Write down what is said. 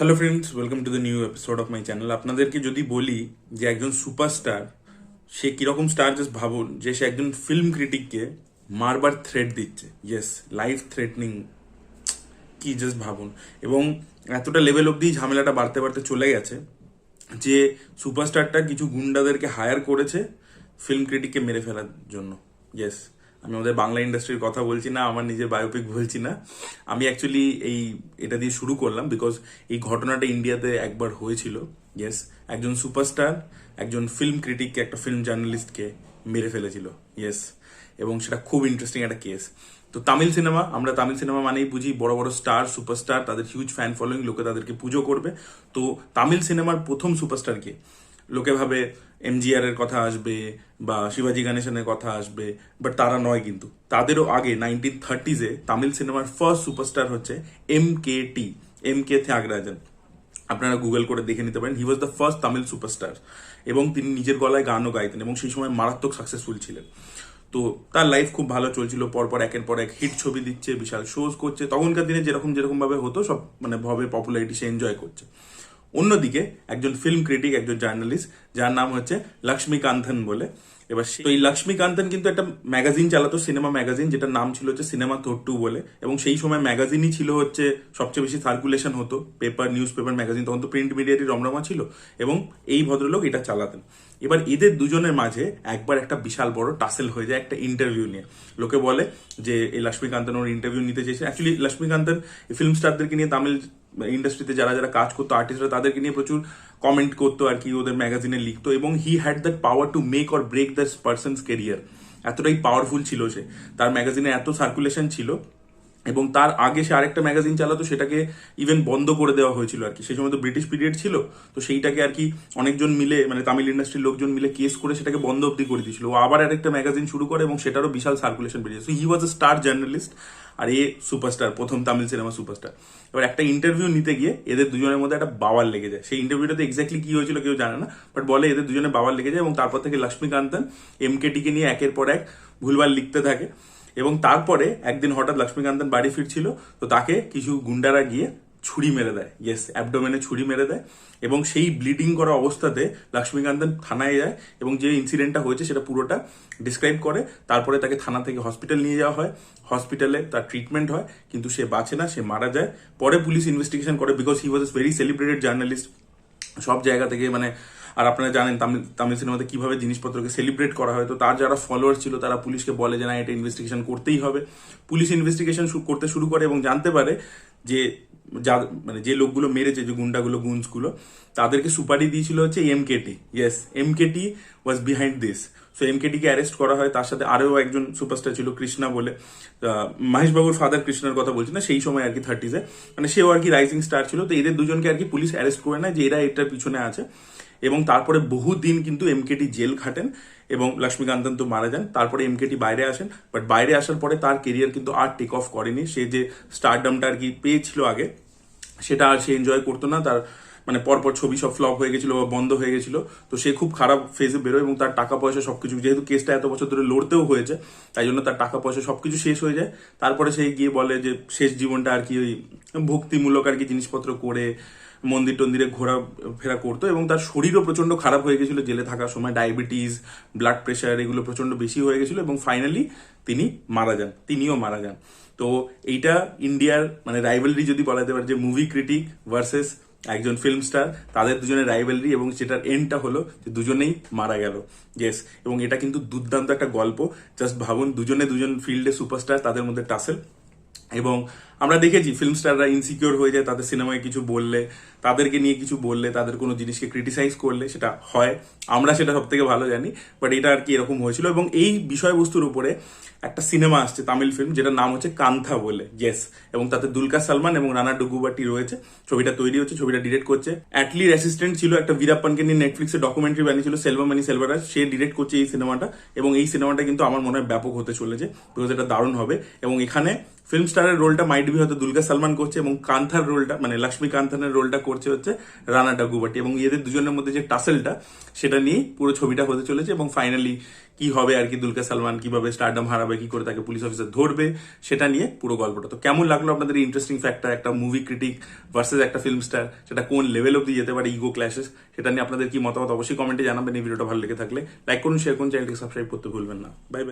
Hello friends welcome to the new episode of my channel আপনাদেরকে যদি বলি যে একজন সুপারস্টার সে কীরকম স্টার জাস্ট ভাবুন, যে সে একজন ফিল্ম ক্রিটিককে মারবার থ্রেট দিচ্ছে। ইয়েস লাইফ থ্রেটনিং কি জাস্ট ভাবুন। এবং এতটা লেভেল অব্দি ঝামেলাটা বাড়তে বাড়তে চলে গেছে যে সুপারস্টারটা কিছু গুন্ডাদেরকে হায়ার করেছে ফিল্ম ক্রিটিককে মেরে ফেলার জন্য। ইয়েস আমি আমাদের বাংলা ইন্ডাস্ট্রির কথা বলছি না, আমার নিজের বায়োপিক বলছি না। আমি অ্যাকচুয়ালি এই এটা দিয়ে শুরু করলাম বিকজ এই ঘটনাটা ইন্ডিয়াতে একবার হয়েছিল। ইয়েস একজন সুপারস্টার একজন ফিল্ম ক্রিটিককে একটা ফিল্ম জার্নালিস্টকে মেরে ফেলেছিল। ইয়েস এবং সেটা খুব ইন্টারেস্টিং একটা কেস তো তামিল সিনেমা আমরা তামিল সিনেমা মানেই বুঝি বড় বড় স্টার সুপারস্টার তাদের হিউজ ফ্যান ফলোয়িং লোকে তাদেরকে পুজো করবে। তো তামিল সিনেমার প্রথম সুপারস্টার কে? লোকে ভাবে এমজিআর এর কথা আসবে বা শিবাজি গণেশনের কথা আসবে বাট তারা নয় কিন্তু। তাদেরও আগে নাইনটিন থার্টিজে তামিল সিনেমার ফার্স্ট সুপারস্টার হচ্ছে M K T M K Thyagarajan আপনারা গুগল করে দেখে নিতে পারেন he was the first Tamil superstar এবং তিনি নিজের গলায় গানও গাইতেন এবং সেই সময় মারাত্মক সাকসেসফুল ছিলেন। তো তার লাইফ খুব ভালো চলছিল, পরপর একের পর এক হিট ছবি দিচ্ছে, বিশাল শোজ করছে। তখনকার দিনে যেরকম যেরকমভাবে হতো, সব মানে ভাবে পপুলারিটি সে এনজয় করছে। অন্যদিকে একজন ফিল্ম ক্রিটিক একজন জার্নালিস্ট যার নাম হচ্ছে লক্ষ্মীকান্তন বলে। এবার এই লক্ষ্মীকান্তন কিন্তু একটা ম্যাগাজিন চালাতো সিনেমা ম্যাগাজিন যেটার নাম ছিল হচ্ছে সিনেমা থোট্টু বলে। এবং সেই সময় ম্যাগাজিনই ছিল হচ্ছে সবচেয়ে বেশি সার্কুলেশন হতো। পেপার নিউজ পেপার ম্যাগাজিন তখন তো প্রিন্ট মিডিয়ারই রমরমা ছিল। এবং এই ভদ্রলোক এটা চালাতেন। এবার এদের দুজনের মাঝে একবার একটা বিশাল বড় টাসেল হয়ে যায় একটা ইন্টারভিউ নিয়ে। লোকে বলে যে, এই লক্ষ্মীকান্তন ওর ইন্টারভিউ নিতে চেয়েছে। অ্যাকচুয়ালি লক্ষ্মীকান্তন ফিল্ম স্টারদেরকে নিয়ে তামিল ইন্ডাস্ট্রিতে যারা যারা কাজ করতো আর্টিস্টরা তাদেরকে নিয়ে প্রচুর কমেন্ট করতো আর কি, ওদের ম্যাগাজিনে লিখতো এবং he had that power to make or break that person's career এতটাই পাওয়ারফুল ছিল সে। তার ম্যাগাজিনে এত সার্কুলেশন ছিল। এবং তার আগে সে আরেকটা ম্যাগাজিন চালাতো, সেটাকে ইভেন বন্ধ করে দেওয়া হয়েছিল আর কি। সেই সময় তো ব্রিটিশ পিরিয়ড ছিল, তো সেইটাকে আর কি অনেকজন মিলে মানে তামিল ইন্ডাস্ট্রির লোকজন মিলে কেস করে সেটাকে বন্ধ অব্দি করে দিয়েছিল। ও আবার আরেকটা ম্যাগাজিন শুরু করে এবং সেটারও বিশাল সার্কুলেশন বেরিয়েছে। So he was a star journalist R a superstar প্রথম তামিল সিনেমা সুপারস্টার এবার একটা ইন্টারভিউ নিতে গিয়ে এদের দুজনের মধ্যে একটা বাওয়ার লেগে যায়। সেই ইন্টারভিউটাতে এক্স্যাক্টলি কি হয়েছিল কেউ জানে না বাট বলে এদের দুজনে বাওয়ার লেগে যায় এবং তারপর থেকে লক্ষ্মীকান্তন এমকেটিকে নিয়ে একের পর এক ভুলভাল লিখতে থাকে। এবং তারপরে একদিন হঠাৎ লক্ষ্মীকান্তন বাড়ি ফিরছিল, তো তাকে কিছু গুন্ডারা গিয়ে ছুরি মেরে দেয়। ইয়েস অ্যাবডোমেনে ছুরি মেরে দেয় এবং সেই ব্লিডিং করা অবস্থাতে লক্ষ্মীকান্তন থানায় যায় এবং যে ইনসিডেন্টটা হয়েছে সেটা পুরোটা ডিসক্রাইব করে, তারপরে তাকে থানা থেকে হসপিটাল নিয়ে যাওয়া হয়। হসপিটালে তার ট্রিটমেন্ট হয়, কিন্তু সে বাঁচে না, সে মারা যায়। পরে পুলিশ ইনভেস্টিগেশন করে because he was a very celebrated journalist সব জায়গা থেকে মানে আর আপনারা জানেন তামিল তামিল সিনেমাতে কীভাবে জিনিসপত্রকে সেলিব্রেট করা হয় তো তার যারা ফলোয়ার ছিল তারা পুলিশকে বলে যে না এটা ইনভেস্টিগেশন করতেই হবে। পুলিশ ইনভেস্টিগেশন করতে শুরু করে এবং জানতে পারে যে যা মানে যে লোকগুলো মেরেছে যে গুন্ডাগুলো গুঞ্জগুলো তাদেরকে সুপারি দিয়েছিল হচ্ছে MKT yes MKT was behind this so এমকেটিকে arrest করা হয়। তার সাথে আরও একজন সুপারস্টার ছিল কৃষ্ণা বলে। আহ, মাহেশ বাবুর ফাদার কৃষ্ণার কথা বলছি না সেই সময় আর কি থার্টিজে মানে সেও আর কি রাইজিং স্টার ছিল। তো এদের দুজনকে আর কি পুলিশ অ্যারেস্ট করে নেয় যে এরা এটার পিছনে আছে। এবং তারপরে বহুদিন কিন্তু এমকেটি জেল খাটেন এবং লক্ষ্মীকান্তন তো মারা যান। তারপরে এমকেটি বাইরে আসেন বাট বাইরে আসার পরে তার কেরিয়ার কিন্তু আর টেক অফ করেনি। সে যে স্টারডামটা আর কি পেয়েছিল আগে, সেটা আর সে এনজয় করতো না। তার মানে পরপর ছবি সব ফ্লপ হয়ে গেছিল বা বন্ধ হয়ে গেছিল। তো সে খুব খারাপ ফেজে বেরোয় এবং তার টাকা পয়সা সবকিছু, যেহেতু কেসটা এত বছর ধরে লড়তেও হয়েছে, তাই জন্য তার টাকা পয়সা সবকিছু শেষ হয়ে যায়। তারপরে সে গিয়ে বলে যে শেষ জীবনটা আর কি ওই ভক্তিমূলক আর কি জিনিসপত্র করে মন্দির টন্দিরে ঘোরা, ফেরা করতো এবং তার শরীরও প্রচণ্ড খারাপ হয়ে গেছিল। জেলে থাকার সময় ডায়াবেটিস ব্লাড প্রেশার এগুলো প্রচণ্ড বেশি হয়ে গেছিল এবং ফাইনালি তিনি মারা যান, তিনিও মারা যান। তো এইটা ইন্ডিয়ার মানে রাইভালরি যদি বলা যেতে পারে যে মুভি ক্রিটিক ভার্সেস একজন ফিল্ম স্টার তাদের দুজনের রাইভালরি এবং সেটার এন্ডটা হলো যে দুজনেই মারা গেল। ইয়েস এবং এটা কিন্তু দুর্দান্ত একটা গল্প। জাস্ট ভাবুন, দুজনে দুজন ফিল্ডে সুপারস্টার তাদের মধ্যে টাসেল এবং আমরা দেখেছি ফিল্ম স্টাররা ইনসিকিওর হয়ে যায় তাদের সিনেমায় কিছু বললে। তাদেরকে নিয়ে কিছু বললে, তাদের কোনো জিনিসকে ক্রিটিসাইজ করলে সেটা হয়। আমরা সেটা সব থেকে ভালো জানি বাট এটা আর কি এরকম হয়েছিল। এবং এই বিষয়বস্তুর উপরে একটা সিনেমা আসছে, তামিল ফিল্ম যেটার নাম হচ্ছে কান্থা বলে ইয়েস এবং তাতে দুলকা সালমান এবং রানা ডুগুবাটি রয়েছে। ছবিটা তৈরি হচ্ছে, ছবিটা ডিরেক্ট করছে। অ্যাটলির অ্যাসিস্ট্যান্ট ছিল একটা বীরাপ্পানকে নিয়ে নেটফ্লিক্সে ডকুমেন্টারি বানিয়েছিল সেলভামানি সেলভারাজ সে ডিরেক্ট করছে এই সিনেমাটা এবং এই সিনেমাটা কিন্তু আমার মনে হয় ব্যাপক হতে চলেছে বিকজ এটা দারুণ হবে। এবং এখানে ফিল্ম স্টারের রোলটা মাইট বি হয়তো দুলকা সালমান করছে, এবং কান্থার রোলটা মানে লক্ষ্মী কান্থানের রোলটা করছে হচ্ছে রানা ডাগুবাটি এবং এদের দুজনের মধ্যে যে টাসেলটা, সেটা নিয়ে পুরো ছবিটা হতে চলেছে এবং ফাইনালি কি হবে আর কি দুলকা সালমান কীভাবে স্টারডাম হারাবে, কি করে তাকে পুলিশ অফিসার ধরবে, সেটা নিয়ে পুরো গল্পটা। তো কেমন লাগল আপনাদের ইন্টারেস্টিং ফ্যাক্টর একটা মুভি ক্রিটিক ভার্সেস একটা ফিল্ম স্টার সেটা কোন লেভেল অব্দি যেতে পারে ইগো ক্ল্যাশেস সেটা নিয়ে আপনাদের কি মতামত অবশ্যই কমেন্টে জানাবেন, এই ভিডিওটা ভালো লেগে থাকলে লাইক করুন শেয়ার করুন চ্যানেলটি সাবস্ক্রাইব করতে ভুলবেন না। Bye bye